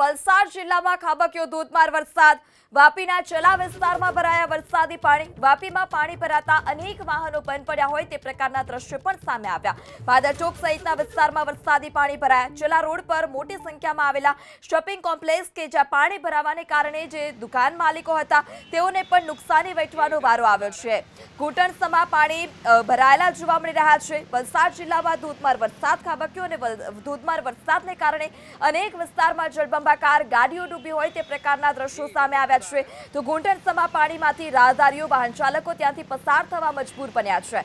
વલસાડ જિલ્લામાં ખાબક્યો ધોધમાર વરસાદ. વાપીના ચલા વિસ્તારમાં ભરાયા વરસાદી પાણી. વાપીમાં પાણી ભરાતા અનેક વાહનો બંધ પડ્યા હોય તે પ્રકારના દ્રશ્યો પણ સામે આવ્યા. ભાદરચોક સહિતના વિસ્તારમાં વરસાદી પાણી ભરાયા. ચલા રોડ પર મોટી સંખ્યામાં આવેલા શોપિંગ કોમ્પ્લેક્સ કે જ્યાં પાણી ભરાવાને કારણે જે દુકાન માલિકો હતા, તેઓને પણ નુકસાની વેઠવાનો વારો આવ્યો છે. ઘૂંટણસમા પાણી ભરાયેલા જોવા મળી રહ્યા છે. વલસાડ જિલ્લામાં ધોધમાર વરસાદ, ખાબક્યો અને ધોધમાર વરસાદને કારણે અનેક વિસ્તારમાં જળબંબાકાર ગાડીઓ ડૂબી હોય તે પ્રકારના દ્રશ્યો સામે આવ્યા છે. તો ઘૂંટણસમા પાણીમાંથી રાહદારીઓ વાહન ચાલકો ત્યાંથી પસાર થવા મજબૂર બન્યા છે.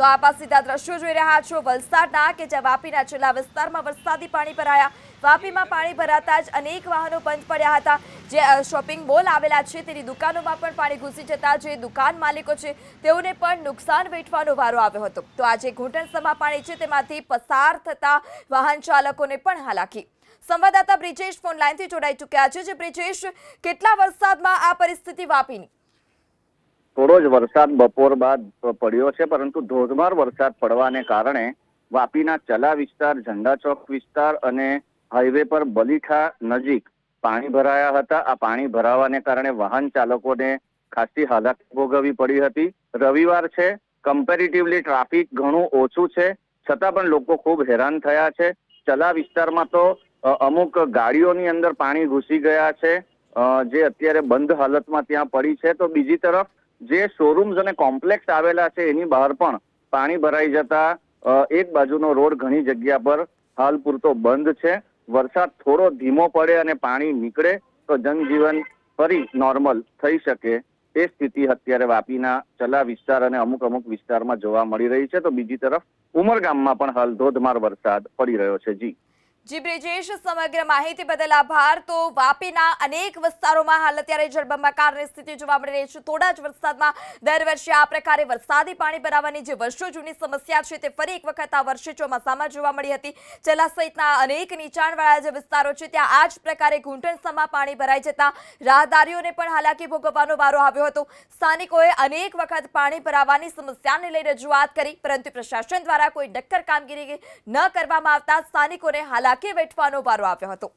તો આ પાસે સીધા દ્રશ્યો જોઈ રહ્યા છો. વલસાડના કે જ્યાં વાપીના છેલ્લા વિસ્તારમાં વરસાદી પાણી ભરાયા. વાપીમાં પાણી ભરાતા જ અનેક વાહનો બંધ પડ્યા હતા. જે શોપિંગ મોલ આવેલા છે તેની દુકાનોમાં પણ પાણી ઘૂસી જતા જે દુકાન માલિકો છે તેઓને પણ નુકસાન વેઠવાનો વારો આવ્યો હતો. તો આજે ઘૂંટણસમા પાણી છે તેમાંથી પસાર થતા વાહન ચાલકોને પણ હાલાકી. સંવાદદાતા બ્રિજેશ ફોન લાઈનથી જોડાઈ ચૂક્યા છે. જે બ્રિજેશ, કેટલા વરસાદમાં આ પરિસ્થિતિ વાપીની? થોડો જ વરસાદ બપોર બાદ પડ્યો છે, પરંતુ ધોધમાર વરસાદ પડવાને કારણે વાપીના ચલા વિસ્તાર, ઝંડા ચોક વિસ્તાર અને હાઈવે પર બલીઠા નજીક પાણી ભરાયા હતા. આ પાણી ભરાવાને કારણે વાહન ચાલકોને ખાસી હાલાકી ભોગવવી પડી હતી. રવિવાર છે કમ્પેરેટિવલી ટ્રાફિક ઘણું ઓછું છે, છતાં પણ લોકો ખૂબ હેરાન થયા છે. ચલા વિસ્તારમાં તો અમુક ગાડીઓની અંદર પાણી ઘૂસી ગયા છે જે અત્યારે બંધ હાલતમાં ત્યાં પડી છે. તો બીજી તરફ જે શોરૂમ્સ અને કોમ્પ્લેક્સ આવેલા છે, એની બહાર પણ પાણી ભરાઈ જતા એક બાજુનો રોડ ઘણી જગ્યા પર હાલ પૂરતો બંધ છે. વરસાદ થોડો ધીમો પડે અને પાણી નીકળે, તો જનજીવન ફરી નોર્મલ થઈ શકે એ સ્થિતિ અત્યારે વાપીના ચલા વિસ્તાર અને અમુક અમુક વિસ્તારમાં જોવા મળી રહી છે. તો બીજી તરફ ઉમરગામમાં પણ હાલ ધોધમાર વરસાદ પડી રહ્યો છે. જી. જી બ્રિજેશ, સમગ્ર માહિતી બદલ આભાર. તો વાપીના અનેક વિસ્તારોમાં હાલ અત્યારે જળબંબાકારની સ્થિતિ જોવા મળી રહી છે. થોડા જ વરસાદમાં દર વર્ષે આ પ્રકારે વરસાદી પાણી ભરાવાની જે વર્ષો જૂની સમસ્યા છે તે ફરી એક વખત આ વર્ષે ચોમાસામાં જોવા મળી હતી. ચલા સહિતના અનેક નીચાણવાળા જે વિસ્તારો છે, ત્યાં આ જ પ્રકારે ઘૂંટણસમાં પાણી ભરાઈ જતા રાહદારીઓને પણ હાલાકી ભોગવવાનો વારો આવ્યો હતો. સ્થાનિકોએ અનેક વખત પાણી ભરાવાની સમસ્યાને લઈ રજૂઆત કરી, પરંતુ પ્રશાસન દ્વારા કોઈ નક્કર કામગીરી ન કરવામાં આવતા સ્થાનિકોને હાલાકી વેઠવાનો વારો આવ્યો હતો.